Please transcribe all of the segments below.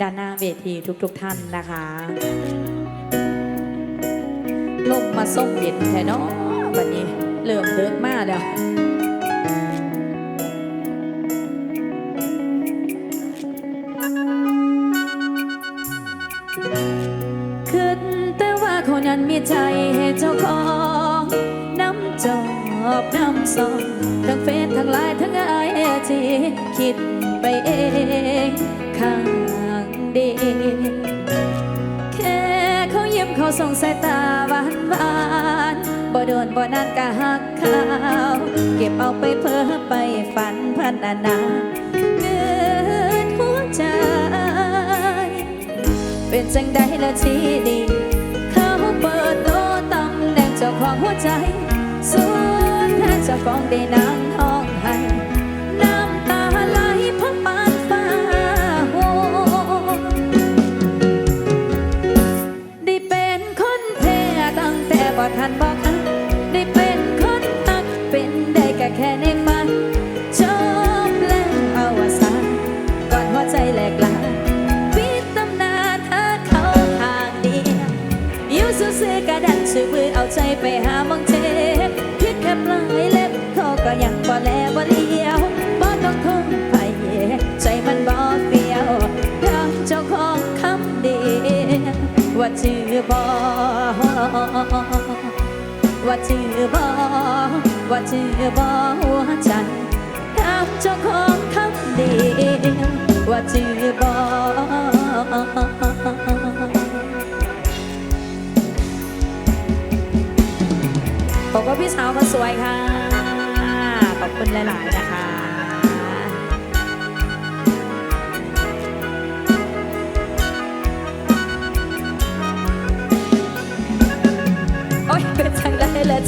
ด้านหน้าเวทีทุกๆทท่านนะคะลงมาส่งเย็นแท้เนาะวันนี้เริ่มเลิกมากแล้วขึ้นแต่ว่าคนนั้นมีใจให้เจ้าของน้ำจอบน้ำซองทั้งเฟซทั้งไลน์ทั้งไอจีคิดไปเองข้าง เดีแค่เขายิ้มเขาส่งสายตาหวานหวานบ่โดนบ่นานกะหักเขาเก็บเอาไปเพ้อไปฝันพันนานาเกิดหัวใจ เป็นจังใดละทีดีเขาเปิดโตตำแหน่งเจ้าของหัวใจส่วนแทนเจ้าของได้นาง บ่ว่าชื่อบ่ว่าชื่อบ่หัวใจถามเจ้าของคำเดียวว่าชื่อบ่บอกว่าพี่สาวมาสวยค่ะ ขอบคุณหลาย ๆ นะคะ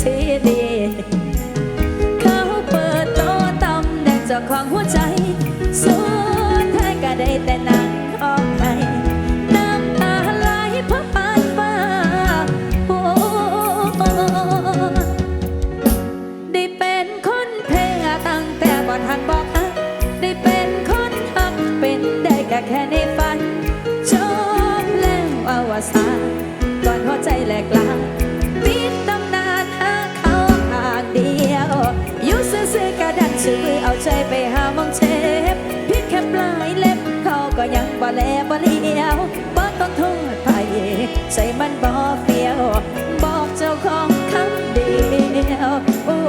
ทีดีเขาเปิดโตตำแหน่งเจ้าของหัวใจสุดท้ายก็ได้แต่นั่งขอบใจน้ำตาไหลเพราะปานฟ้าโอ้ได้เป็นคนเพงตั้งแต่บ่ทันบอกฮักได้เป็นคนฮักเป็นได้ก็แค่นฝัน บ่แลบ่เลี้ยวบ่ต้องโทษไผใจมันบ่เฟียว บอกเจ้าของคำเดียวโอ้โห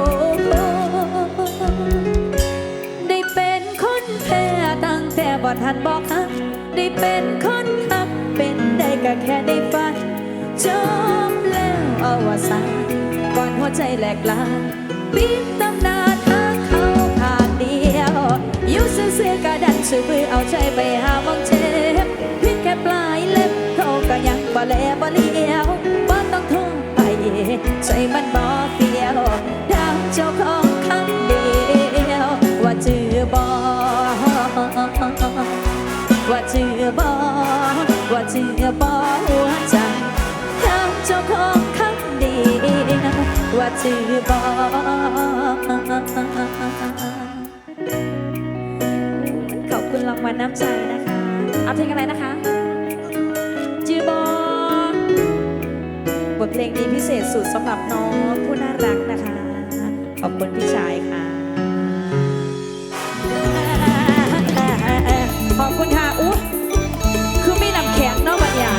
ได้เป็นคนแพ้ตั้งแต่บ่ทันบอกฮักได้เป็นคนฮักเป็นได้ก็แค่ได้ฝันจบแล้วอวสานก่อนหัวใจแหลกลาปิดตำนาน ซื่อกระดันชื่อมือเอาใจไปหามองเชฟพิดแค่ปลายเล็บเขาก็ยังบ่แลบ่เลี้ยวบ่ต้องโทษไปใจมันบ่เฟียวดาวเจ้าของคำเดียวว่าจือบ่ว่าจือบ่ว่าจือบ่หัวใจดาวเจ้าของคำเดียวว่าจือบ่ วัลน้ำใจนะคะ เอาเพลงอะไรนะคะ จือบอบทเพลงนี้พิเศษสุดสำหรับน้องผู้น่ารักนะคะ ขอบคุณพี่ชายค่ะ ขอบคุณค่ะอุ๊ยคือมีน้ำแข็งเนาะบัดเนี่ย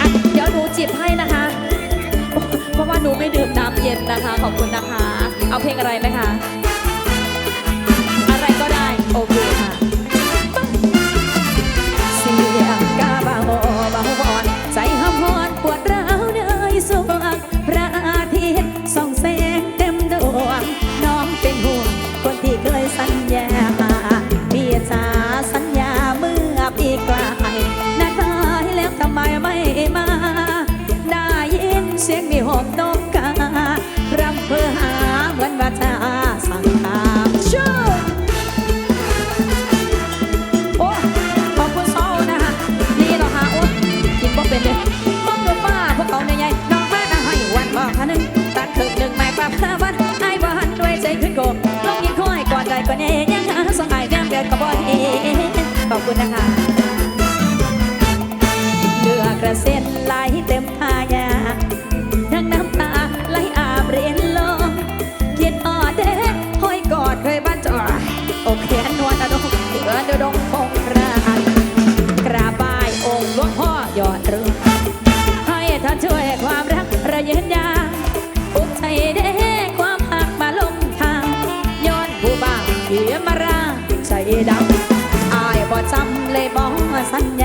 อะเดี๋ยวหนูจิบให้นะคะ เพราะว่าหนูไม่ดื่มน้ำเย็นนะคะ ขอบคุณนะคะ เอาเพลงอะไรไหมคะ โกลงยิงค่อยกอดใจกว่านี้ยังหาสองายแนมเกิดก็บ่เห็ขอบคุณนะคะเลือกกระเซ็นไหลเต็มทาย la sangre.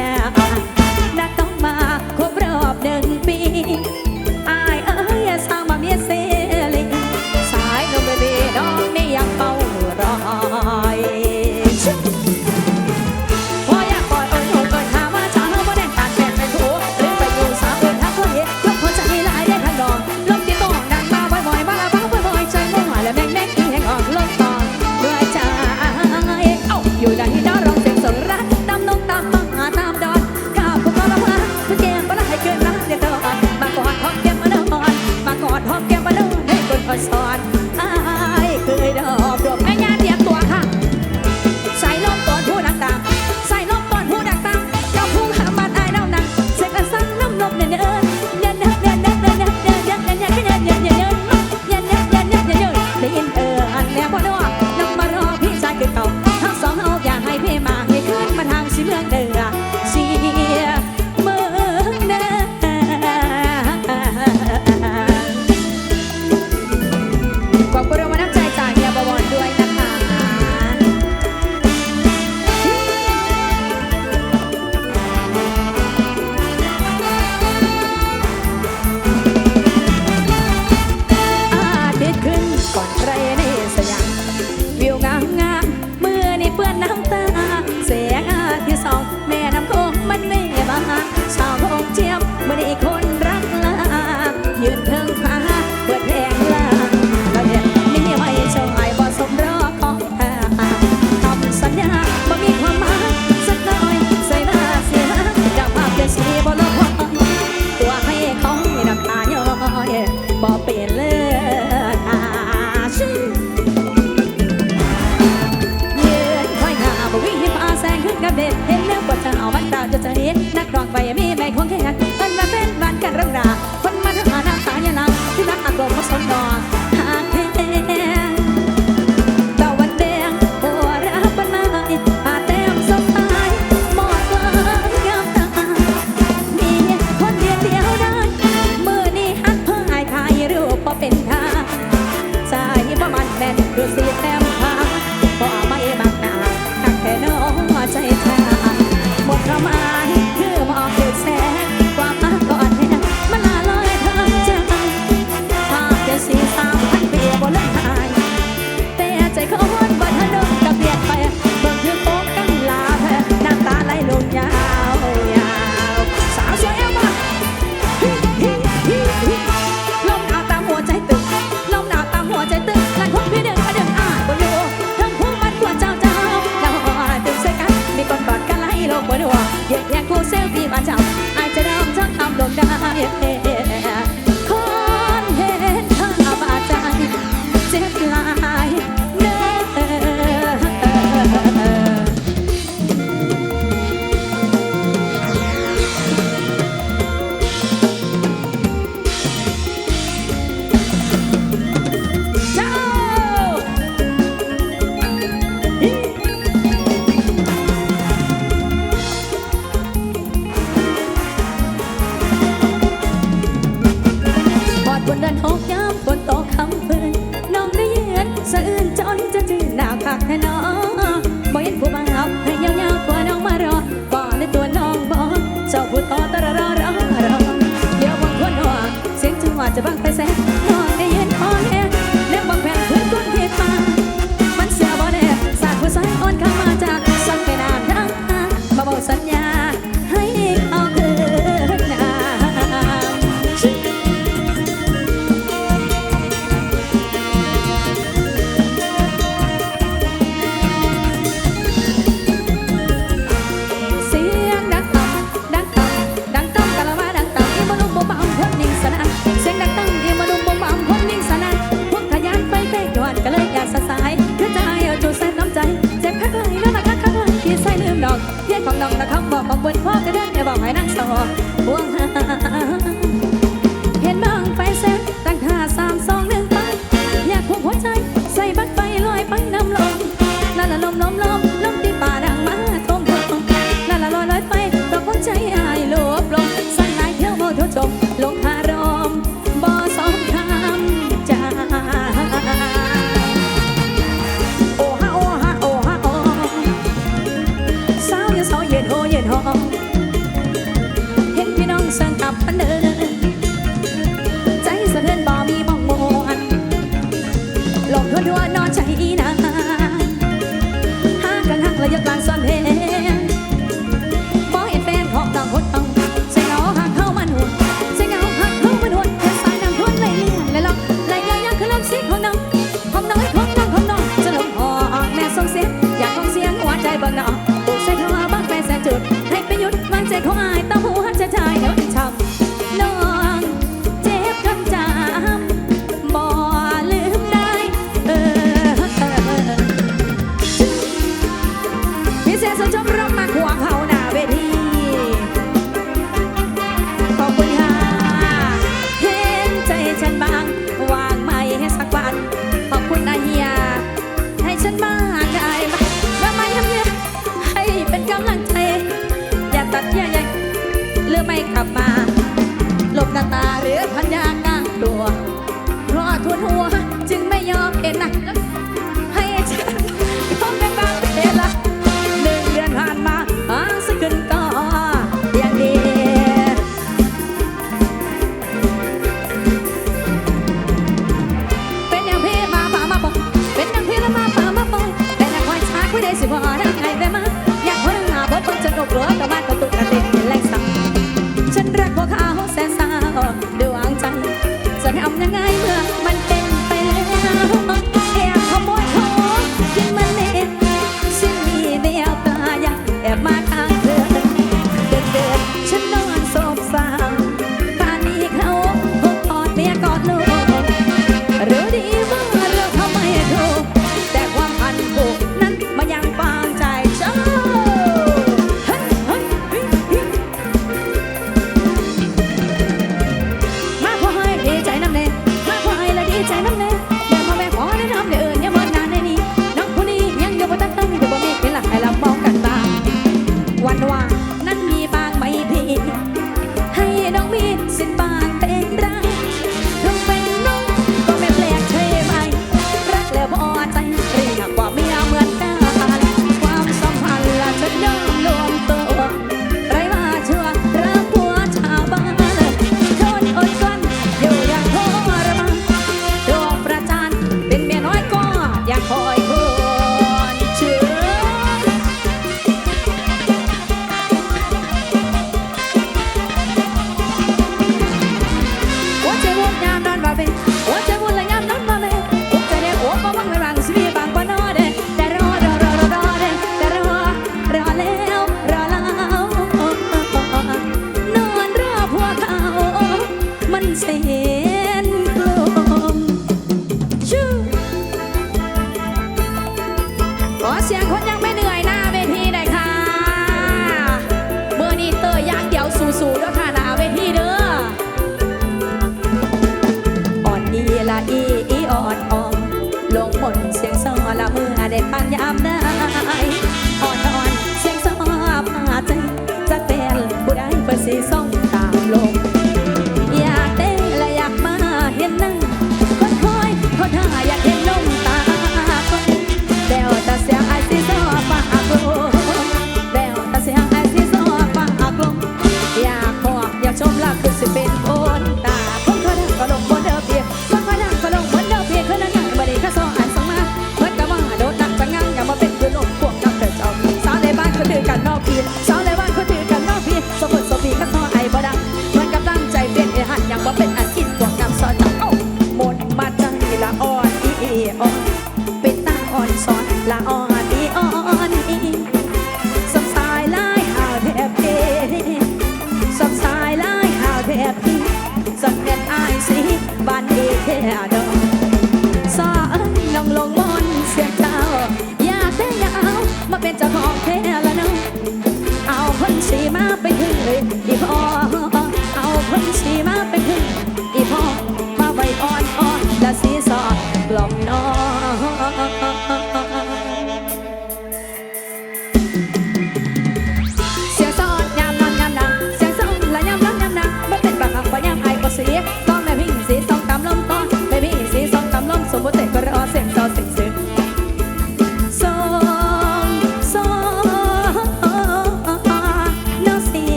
บนดันหอกย้ำบนโต๊ะคำเพิ่นน้องได้ยือนสะอื่นจนจะจืดหน้าคักแท้น่องบ่เห็นผู้บังคับให้ยาวยาวกว่าน้องมารอบ่ในตัวน้องบอกเจ้าผู้ต่อตะรอรอรอเดี๋ยวบางคนหัวเสียงจังหวะจะบังไปแซ่ บอกบังบนพ่อกระเดินอย่าบอกไว้นั่งสอบบ่วงหา ตัดเยใหญ่หรือไม่กลับมาหลบหน้าตาหรือพันยางนางตัวเพราะทวนหัวจึงไม่ยอมเอ็นนะ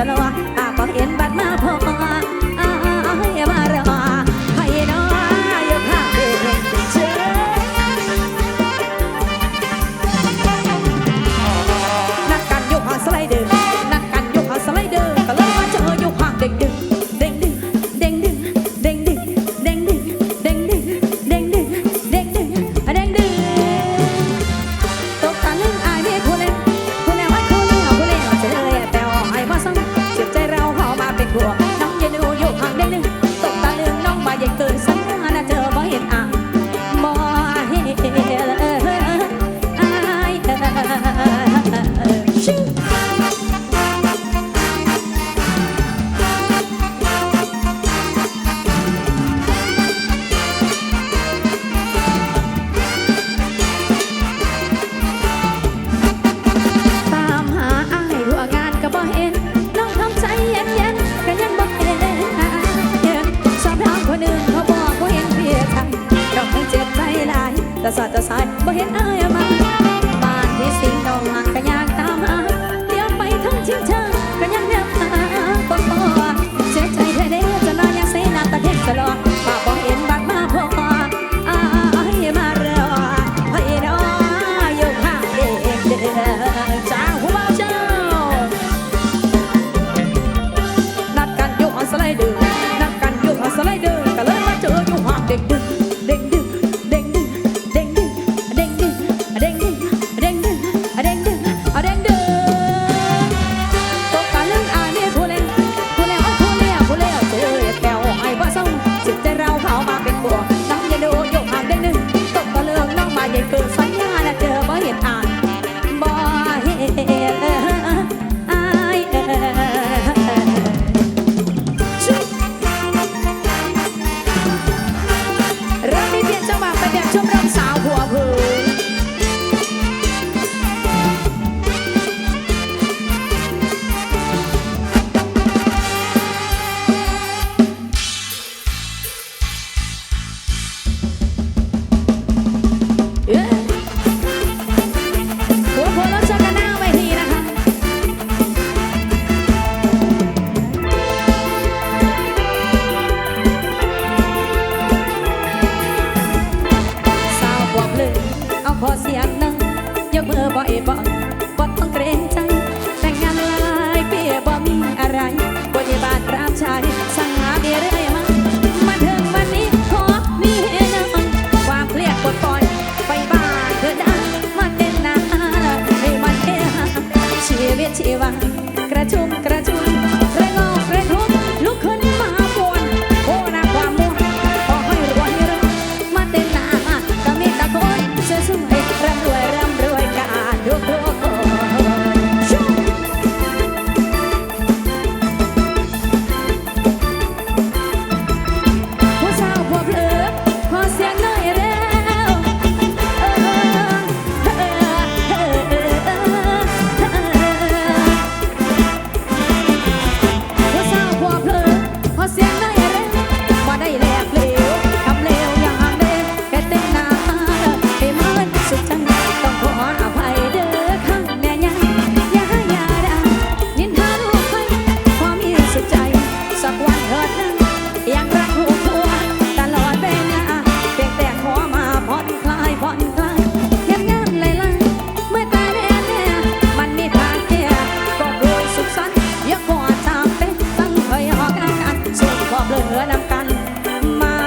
สระวะปากบอกเห็นบัดมาพอ ม